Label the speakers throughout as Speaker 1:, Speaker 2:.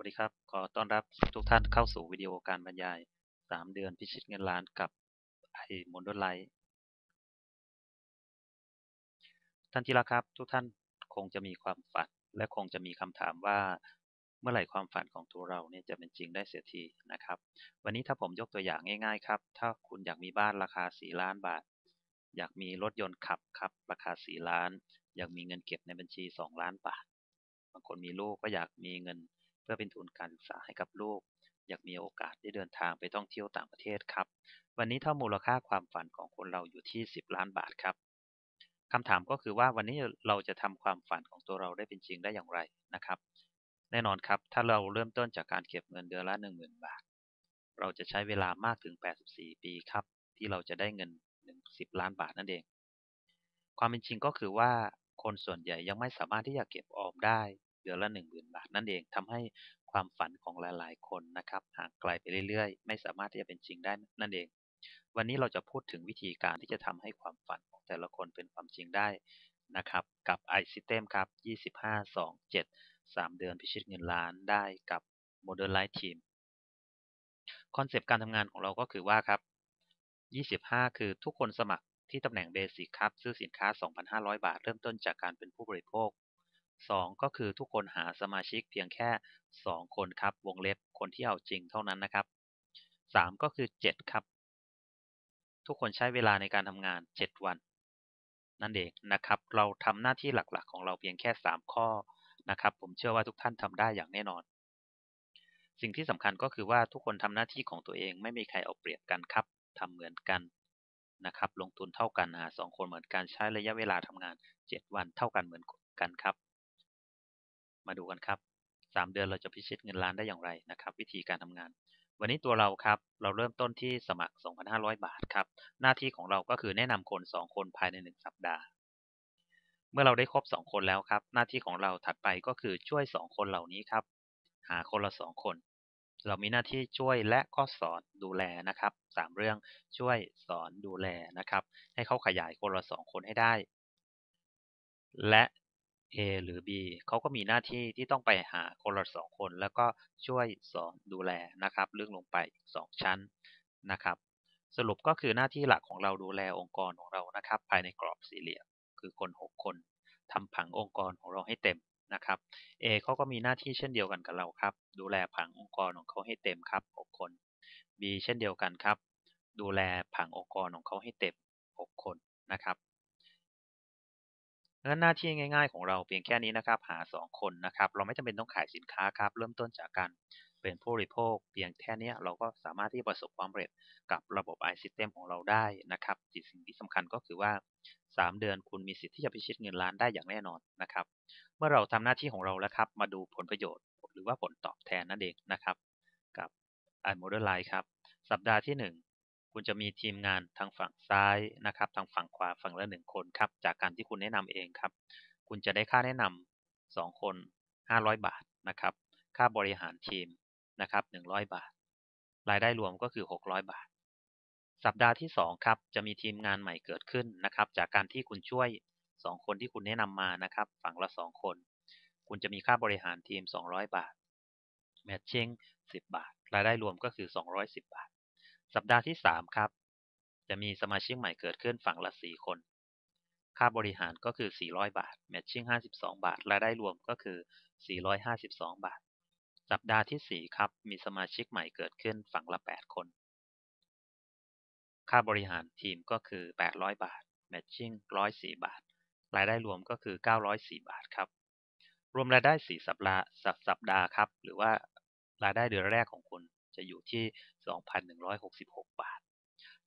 Speaker 1: วัสดีครับ ขอต้อนรับทุกท่านเข้าสู่วิดีโอการบรรยาย 3 เดือนพิชิตเงินล้านกับไอ้มอนดไลท์ท่านที่รักครับ ทุกท่านคงจะมีความฝัน และคงจะมีคำถามว่า เมื่อไหร่ความฝันของตัวเราเนี่ยจะเป็นจริงได้เสียทีนะครับ วันนี้ถ้าผมยกตัวอย่างง่ายๆครับ ถ้าคุณอยากมีบ้านราคา 4 ล้านบาท อยากมีรถยนต์ขับครับ ราคา 4 ล้าน อยากมีเงินเก็บในบัญชี 2 ล้านบาท บางคนมีลูกก็อยากมีเงิน พื่อเป็นทุนการศึกษาให้กับลูก อยากมีโอกาสได้เดินทางไปท่องเที่ยวต่างประเทศครับ วันนี้ถ้ามูลค่าความฝันของคนเราอยู่ที่ 10 ล้านบาทครับคำถามก็คือว่าวันนี้เราจะทำความฝันของตัวเราได้เป็นจริงได้อย่างไรนะครับ แน่นอนครับถ้าเราเริ่มต้นจากการเก็บเงินเดือนละ 10,000 บาท เราจะใช้เวลามากถึง 84 ปีครับ ที่เราจะได้เงิน 10 ล้านบาทนั่นเอง ความเป็นจริงก็คือว่าคนส่วนใหญ่ยังไม่สามารถที่จะเก็บออมได้เดือนละ 1 0,000บาท นั่นเองทำให้ความฝันของหลายๆ คนนะครับห่างไกลไปเรื่อยๆ ไม่สามารถที่จะเป็นจริงได้นั่นเอง วันนี้เราจะพูดถึงวิธีการที่จะทำให้ความฝันของแต่ละคนเป็นความจริงได้นะครับ กับ iSystem ครับ 25 2 7 3 เดือนพิชิตเงินล้านได้กับ Modern Life Team คอนเซปต์การทำงานของเราก็คือว่าครับ 25 คือทุกคนสมัครที่ตำแหน่งเบสิกครับ ซื้อสินค้า 2,500 บาท เริ่มต้นจากการเป็นผู้บริโภค สองก็คือทุกคนหาสมาชิกเพียงแค่สองคนครับ วงเล็บคนที่เอาจริงเท่านั้นนะครับสามก็คือเจ็ดครับ ทุกคนใช้เวลาในการทำงานเจ็ดวัน นั่นเองนะครับ เราทำหน้าที่หลักๆ ของเราเพียงแค่สามข้อนะครับ ผมเชื่อว่าทุกท่านทำได้อย่างแน่นอน สิ่งที่สำคัญก็คือว่าทุกคนทำหน้าที่ของตัวเองไม่มีใครเอาเปรียบกันครับทำเหมือนกันนะครับลงทุนเท่ากันหาสองคนเหมือนกันใช้ระยะเวลาทำงานเจ็ดวันเท่ากันเหมือนกันครับ มาดูกันครับ 3 เดือนเราจะพิชิตเงินล้านได้อย่างไรนะครับ วิธีการทำงาน วันนี้ตัวเราครับเราเริ่มต้นที่สมัคร 2,500 บาทครับ หน้าที่ของเราก็คือแนะนำคน 2 คนภายใน 1 สัปดาห์ เมื่อเราได้ครบ 2 คนแล้วครับ หน้าที่ของเราถัดไปก็คือช่วย 2 คนเหล่านี้ครับ หาคนละ 2 คน เรามีหน้าที่ช่วยและก็สอนดูแลนะครับ 3 เรื่องช่วยสอนดูแลนะครับ ให้เขาขยายคนละ 2 คนให้ได้และ A หรือ B เขาก็มีหน้าที่ที่ต้องไปหาคนละสองคน แล้วก็ช่วยสอนดูแลนะครับลึกลงไปอีกสองชั้นนะครับ สรุปก็คือหน้าที่หลักของเราดูแลองค์กรของเรานะครับ ภายในกรอบสี่เหลี่ยมคือคน 6 คนทำผังองค์กรของเราให้เต็มนะครับ A เขาก็มีหน้าที่เช่นเดียวกันกับเราครับ ดูแลผังองค์กรของเขาให้เต็มครับ 6 คน B เช่นเดียวกันครับ ดูแลผังองค์กรของเขาให้เต็ม6คนนะครับดั งั้นหน้าที่ง่าย ๆ ของเราเพียงแค่นี้นะครับ หา 2 คนนะครับ เราไม่จำเป็นต้องขายสินค้าครับ เริ่มต้นจากการเป็นผู้บริโภค เพียงแค่นี้เราก็สามารถที่ประสบความสำเร็จกับระบบ iSystem ของเราได้นะครับสิ่งที่สำคัญก็คือว่า 3 เดือนคุณมีสิทธิ์ที่จะพิชิตเงินล้านได้อย่างแน่นอนนะครับ เมื่อเราทำหน้าที่ของเราแล้วครับ มาดูผลประโยชน์ หรือว่าผลตอบแทนนั่นเองนะครับ กับ iModel i ครับ สัปดาห์ที่1 คุณจะมีทีมงานทางฝั่งซ้ายนะครับ ทางฝั่งขวาฝั่งละหนึ่งคนครับ จากการที่คุณแนะนำเองครับ คุณจะได้ค่าแนะนำสองคนห้าร้อยบาทนะครับ ค่าบริหารทีมนะครับหนึ่งร้อยบาท รายได้รวมก็คือหกร้อยบาท สัปดาห์ที่สองครับ จะมีทีมงานใหม่เกิดขึ้นนะครับ จากการที่คุณช่วยสองคนที่คุณแนะนำมานะครับ ฝั่งละสองคน คุณจะมีค่าบริหารทีมสองร้อยบาทแมทชิ่งสิบบาท รายได้รวมก็คือสองร้อยสิบบาท สัปดาห์ที่ 3 ครับ จะมีสมาชิกใหม่เกิดขึ้นฝั่งละ 4 คน ค่าบริหารก็คือ 400 บาท แมทชิ่ง 52 บาท รายได้รวมก็คือ 452 บาท สัปดาห์ที่ 4 ครับ มีสมาชิกใหม่เกิดขึ้นฝั่งละ 8 คน ค่าบริหารทีมก็คือ 800 บาท แมทชิ่ง 104 บาท รายได้รวมก็คือ 904 บาทครับ รวมรายได้ 4 สัปดาห์สัปดาห์ครับ หรือว่ารายได้เดือนแรกของคุณ จะอยู่ที่ 2,166 บาท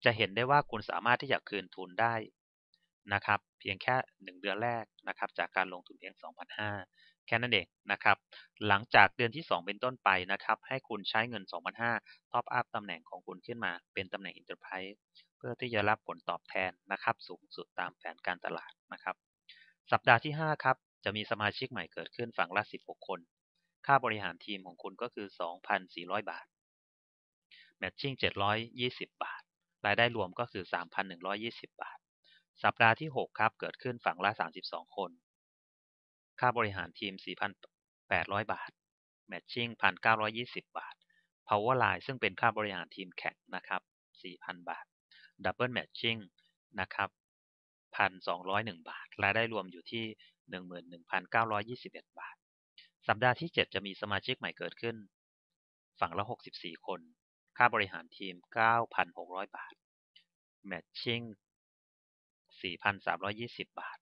Speaker 1: จะเห็นได้ว่าคุณสามารถที่จะคืนทุนได้นะครับ เพียงแค่ 1 เดือนแรกนะครับ จากการลงทุนเพียง 2,500 แค่นั้นเองนะครับ หลังจากเดือนที่ 2 เป็นต้นไปนะครับ ให้คุณใช้เงิน 2,500ท็อปอัพตำแหน่งของคุณขึ้นมาเป็นตำแหน่ง Enterprise เพื่อที่จะรับผลตอบแทนนะครับ สูงสุดตามแผนการตลาดนะครับ สัปดาห์ที่ 5 ครับ จะมีสมาชิกใหม่เกิดขึ้นฝั่งละ 16 คน ค่าบริหารทีมของคุณก็คือ 2,400 บาท แมทชิ่ง720บาท รายได้รวมก็คือ3,120บาท สัปดาห์ที่6ครับเกิดขึ้นฝั่งละ32คน ค่าบริหารทีม4,800บาท Matching 1,920บาท Powerline ซึ่งเป็นค่าบริหารทีมแข่งนะครับ4,000บาท Double Matching นะครับ1,201บาท รายได้รวมอยู่ที่11,921บาท สัปดาห์ที่7จะมีสมาชิกใหม่เกิดขึ้น ฝั่งละ64คน ค่าบริหารทีม 9,600 บาท Matching 4,320 บาท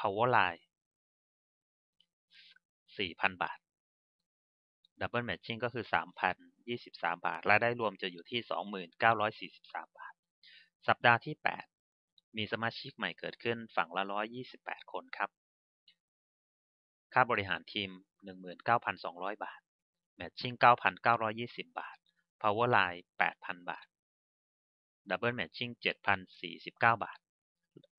Speaker 1: Powerline 4,000 บาท Double Matching ก็คือ 3,023 บาท รายได้รวมจะอยู่ที่ 29,43 บาท สัปดาห์ที่ 8 มีสมาชิกใหม่เกิดขึ้นฝั่งละ 128 คนครับ ค่าบริหารทีม 19,200 บาท Matching 9,920 บาท Powerline 8,000 บาท Double Matching 7,049 บาท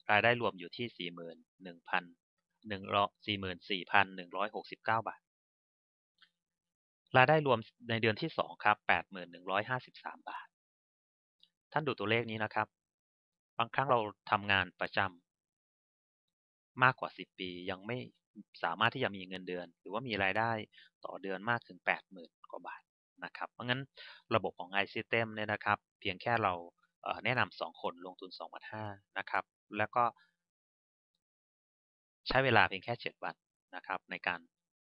Speaker 1: รายได้รวมอยู่ที่ 41,149บาท รายได้รวมในเดือนที่ 2 ครับ81,153 บาท ท่านดูตัวเลขนี้นะครับ บางครั้งเราทำงานประจำมากกว่า 10 ปียังไม่สามารถที่จะมีเงินเดือน หรือว่ามีรายได้ต่อเดือนมากถึง 80,000 กว่าบาท นะครับ เพราะงั้นระบบของ iSystem เนี่ยนะครับ เพียงแค่เราแนะนำ2คนลงทุน2,500นะครับ แล้วก็ใช้เวลาเพียงแค่ 7 วันนะครับ ในการ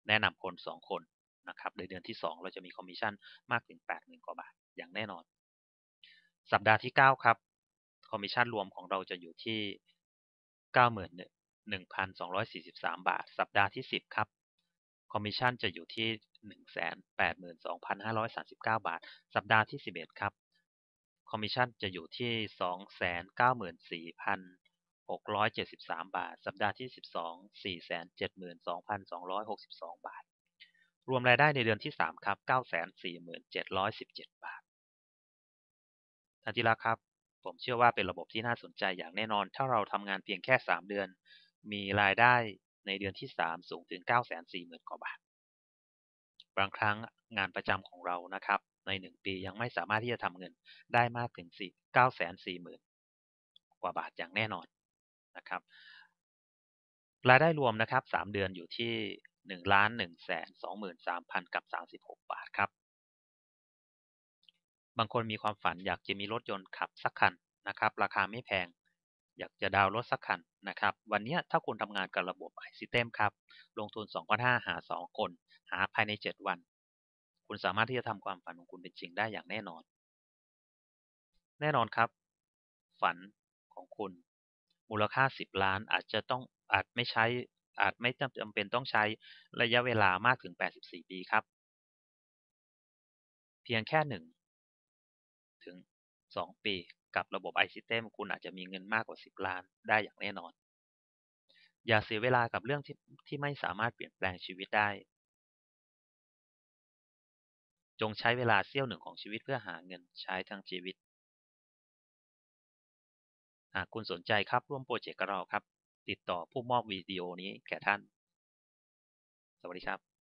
Speaker 1: แนะนำคน 2 คนนะครับในเดือนที่ 2 เราจะมีคอมมิชชั่นมากถึง 80,000 กว่าบาท อย่างแน่นอน สัปดาห์ที่ 9 ครับ คอมมิชชั่นรวมของเราจะอยู่ที่ 91,243 บาท สัปดาห์ที่ 10 ครับ คอมมิชชั่นจะอยู่ที่ 182,539 บาท สัปดาห์ที่ 11 ครับ คอมมิชชั่นจะอยู่ที่ 294,673 บาท สัปดาห์ที่ 12 472,262 บาท รวมรายได้ในเดือนที่ 3 ครับ 947,717 บาทท่านที่รักครับผมเชื่อว่าเป็นระบบที่น่าสนใจอย่างแน่นอน ถ้าเราทำงานเพียงแค่ 3 เดือน มีรายได้ในเดือนที่ 3 สูงถึง 940,000 กว่าบาท บางครั้งงานประจำของเรานะครับ ใน 1 ปียังไม่สามารถที่จะทำเงินได้มากถึง940,000กว่าบาทอย่างแน่นอนนะครับรายได้รวมนะครับ 3 เดือนอยู่ที่ 1 ล้าน1แสน23,000 กับ 36 บาทครับ บางคนมีความฝันอยากจะมีรถยนต์ขับสักคันนะครับ ราคาไม่แพง อยากจะดาวรถสักคันนะครับ วันนี้ถ้าคุณทำงานกับระบบ iSystem ครับ ลงทุน 2,500 หา 2 คน หาภายใน 7 วัน คุณสามารถที่จะทำความฝันของคุณเป็นจริงได้อย่างแน่นอน แน่นอนครับ ฝันของคุณ มูลค่า 10 ล้านอาจจะต้องอาจไม่ใช้อาจไม่จำเป็นต้องใช้ระยะเวลามากถึง 84 ปีครับ เพียงแค่ 1 ถึง 2 ปี กับระบบ iSystem คุณอาจจะมีเงินมากกว่า 10 ล้านได้อย่างแน่นอน อย่าเสียเวลากับเรื่องที่ที่ไม่สามารถเปลี่ยนแปลงชีวิตได้ จงใช้เวลาเสี้ยวหนึ่งของชีวิตเพื่อหาเงินใช้ทั้งชีวิต หากคุณสนใจครับร่วมโปรเจกต์กับเราครับ ติดต่อผู้มอบวิดีโอนี้แก่ท่าน สวัสดีครับ